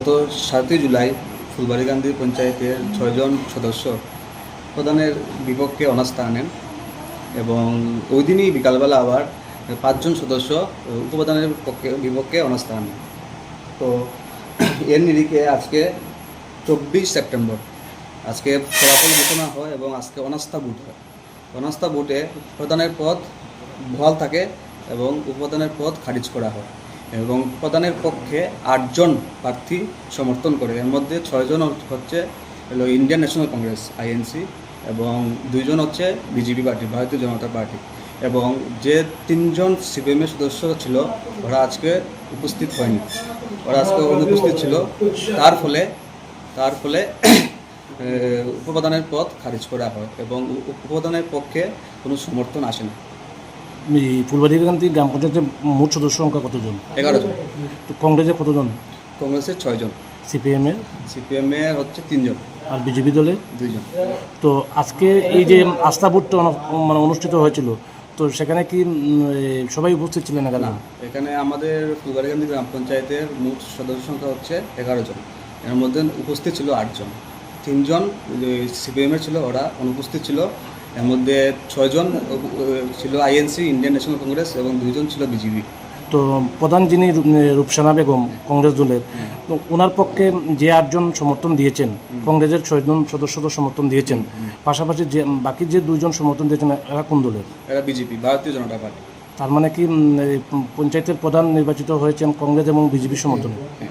গত সাতই জুলাই ফুলবাড়িকান্দি পঞ্চায়েতের ছয়জন সদস্য প্রধানের বিপক্ষে অনাস্থা আনেন এবং ওই দিনই বিকালবেলা আবার পাঁচজন সদস্য উপপ্রধানের পক্ষে বিপক্ষে অনাস্থা আনেন। তো এর নিরিখে আজকে চব্বিশ সেপ্টেম্বর, আজকে ফলাফল ঘোষণা হয় এবং আজকে অনাস্থা ভোট হয়। অনাস্থা ভোটে প্রধানের পদ বহাল থাকে এবং উপপ্রধানের পদ খারিজ করা হয়। এবং প্রধানের পক্ষে আটজন প্রার্থী সমর্থন করে। এর মধ্যে ছয়জন হচ্ছে হলো ইন্ডিয়ান ন্যাশনাল কংগ্রেস, আইএনসি, এবং দুইজন হচ্ছে বিজেপি পার্টি, ভারতীয় জনতা পার্টি। এবং যে তিনজন সিপিএমের সদস্য ছিল, ওরা আজকে উপস্থিত হয়নি। ওরা আজকে অনুপস্থিত ছিল। তার ফলে তার ফলে উপপ্রধানের পদ খারিজ করা হয় এবং উপ- উপপ্রধানের পক্ষে কোনো সমর্থন আসে না। এই ফুলবাড়িকান্দি গ্রাম পঞ্চায়েতের মোট সদস্য সংখ্যা কতজন? এগারো জন। তো কংগ্রেসে কতজন? কংগ্রেসের ছয়জন সিপিএমের সিপিএমে হচ্ছে তিনজন। আর বিজেপি দলে দুইজন। তো আজকে এই যে আস্থা ভোটটা মানে অনুষ্ঠিত হয়েছিল তো সেখানে কি সবাই উপস্থিত ছিলেন এখানে এখানে আমাদের ফুলবাড়িকান্দি গ্রাম পঞ্চায়েতের মোট সদস্য সংখ্যা হচ্ছে এগারো জন। এর মধ্যে উপস্থিত ছিল আটজন। তিনজন সিপিএমের ছিল ওরা অনুপস্থিত ছিল। এর মধ্যে ছয়জন ছিল আইএনসি ইন্ডিয়ান ন্যাশনাল কংগ্রেস এবং দুইজন ছিল বিজেপি তো প্রধান যিনি রূপসানা বেগম কংগ্রেস দলের তো ওনার পক্ষে যে আটজন সমর্থন দিয়েছেন কংগ্রেসের ছয়জন সদস্য তো সমর্থন দিয়েছেন পাশাপাশি যে বাকি যে দুইজন সমর্থন দিয়েছেন এরা কোন দলের? এরা বিজেপি ভারতীয় জনতা পার্টি। তার মানে কি পঞ্চায়েতের প্রধান নির্বাচিত হয়েছেন কংগ্রেস এবং বিজেপি সমর্থনে? হ্যাঁ।